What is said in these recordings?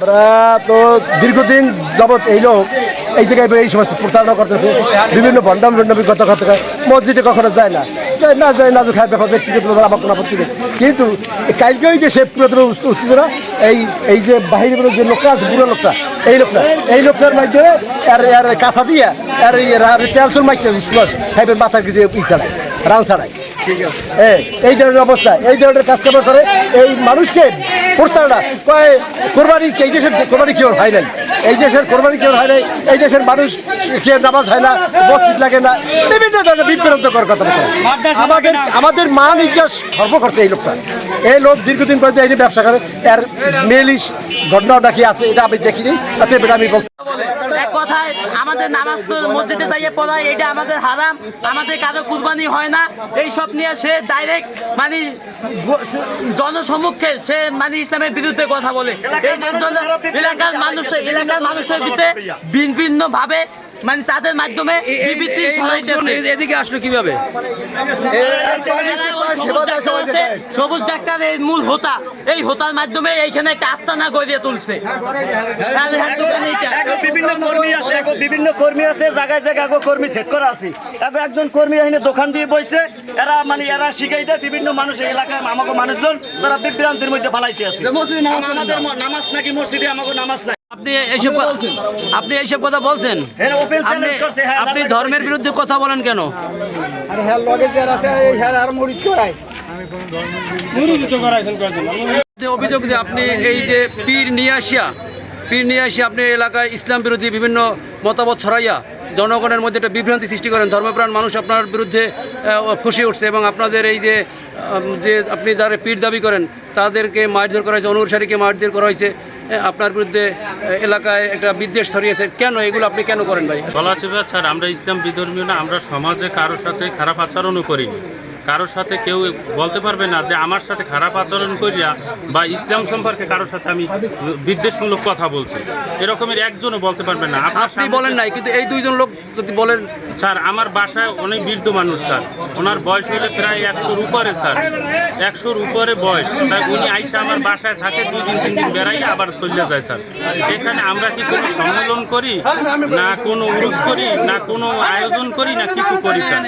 আমরা তো দীর্ঘদিন যাবৎ এই লোক এই জায়গায় এই সমস্ত প্রতারণা করতেছে, বিভিন্ন ভণ্ডাম ভণ্ডামি কথা কয়। মসজিদে কখনো যায় না যায় না যায় না খায় ব্যাপার, ব্যক্তিগত আমার কোনো আপত্তি নেই কিন্তু কালকে ওই যে সে উত্তেজনা, এই এই যে বাহিরে যে লোকটা আছে, বুড়ো লোকটা, এই লোকটা, এই লোকটার মাধ্যমে আর আর কাঁচা দিয়ে আর এই তেল সুবাস খাইবেন মাথার দিয়ে ই চালায় রান ছাড়ায় ঠিক আছে এই ধরনের অবস্থা এই ধরনের কাজ কাম করে এই মানুষকে প্রতারণা কয় কোরবানি এই দেশের কোরবানি কেউ হয় নাই? এই দেশের কোরবানি কেউ হয় নাই? এই দেশের মানুষ কে নামাজ হয় না মসজিদ লাগে না? বিভিন্ন ধরনের বিভ্রান্তকর কথা আমাদের আমাদের মান ইতিহাস সর্ব করছে এই লোকটা। এই লোক দীর্ঘদিন পর্যন্ত এই ব্যবসা করে এর মেলিশ ঘটনাটা কি আছে এটা আমি দেখিনি। তাতে আমি বলতে এক কথায় আমাদের নামাজ তো মসজিদে যাইয়ে পড়া এটা আমাদের হারাম আমাদের কারও কুরবানি হয় না। এই সব নিয়ে সে ডাইরেক্ট মানে সে মানে ইসলামের বিরুদ্ধে কথা বলে। এই জন্য এলাকার মানুষের এলাকার মানুষের ভিতরে বিভিন্ন ভাবে মানে তাদের মাধ্যমে বিবৃতি এদিকে আসলো কীভাবে? সবুজ ডাক্তার এই মূল হোতা। এই হোতার মাধ্যমে এইখানে একটা আস্তানা গড়িয়ে তুলছে। এইটা। এখন বিভিন্ন কর্মী আছে এখন বিভিন্ন কর্মী আছে জায়গায় জায়গায় কর্মী সেট করা আছে। এখন একজন কর্মী এখানে দোকান দিয়ে বইছে এরা মানে এরা শিখাই দেয় বিভিন্ন মানুষ এই এলাকায় আমাকে মানুষজন তারা বিভ্রান্তির মধ্যে ফালাইতে আছে। আমাদের নামাজ নাকি মসজিদে আমাকে নামাজ নাই। আপনি এইসব আপনি এইসব কথা বলছেন? আপনি হ্যাঁ আপনি ধর্মের বিরুদ্ধে কথা বলেন কেন? অভিযোগ যে আপনি এই যে পীর নিয়ে আসিয়া পীর নিয়ে আসিয়া আপনি এলাকায় ইসলাম বিরোধী বিভিন্ন মতামত ছড়াইয়া জনগণের মধ্যে একটা বিভ্রান্তি সৃষ্টি করেন। ধর্মপ্রাণ মানুষ আপনার বিরুদ্ধে ফুঁসে উঠছে এবং আপনাদের এই যে যে আপনি যারা পীর দাবি করেন তাদেরকে মারধর করা হয়েছে অনুসারীকে মারধর করা হয়েছে। আপনার বিরুদ্ধে এলাকায় একটা বিদ্বেষ ছড়িয়েছে কেন? এগুলো আপনি কেন করেন ভাই? বলা হচ্ছে স্যার আমরা ইসলাম বিধর্মীয় না আমরা সমাজে কারোর সাথে খারাপ আচরণও করিনি। কারোর সাথে কেউ বলতে পারবে না যে আমার সাথে খারাপ আচরণ করিয়া বা ইসলাম সম্পর্কে কারোর সাথে আমি বিদ্বেষমূলক কথা বলছি। এরকমের একজনও বলতে পারবে না। আপনি বলেন নাই কিন্তু এই দুইজন লোক যদি বলেন স্যার, আমার বাসায় অনেক বৃদ্ধ মানুষ, স্যার। ওনার বয়স হলে প্রায় একশোর উপরে, স্যার। একশোর উপরে বয়স। তাই উনি আইসা আমার বাসায় থাকে, দুই দিন, তিন দিন বেড়াই আবার চলে যায়, স্যার। এখানে আমরা কি কোনো সম্মেলন করি? না কোনো উরুস করি? না কোনো আয়োজন করি? না কিছু করি, স্যার?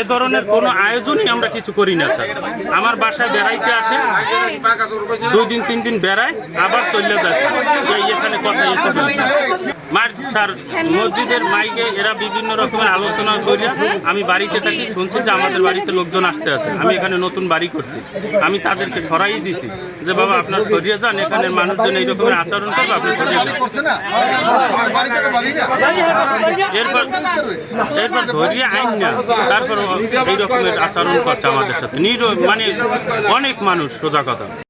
এ ধরনের কোনো আয়োজনই আমরা কিছু করি না, স্যার। আমার বাসায় বেড়াইতে আসে, দুই দিন, তিন দিন বেড়ায় আবার চলে যায়, স্যার। এখানে কথা মার স্যার, মসজিদের মাইকে এরা বিভিন্ন রকমের আলোচনা করিয়া আমি বাড়িতে থাকি, শুনছি যে আমাদের বাড়িতে লোকজন আসতে আছে। আমি এখানে নতুন বাড়ি করছি। আমি তাদেরকে সরাই দিছি যে, বাবা, আপনার সরিয়ে যান, এখানে মানুষজন এই রকমের আচরণ করবে, আপনি সরিয়ে যান। এরপর এরপর ধরিয়ে আইন না তারপর এই রকমের আচরণ করছে আমাদের সাথে। নির মানে অনেক মানুষ, সোজা কথা।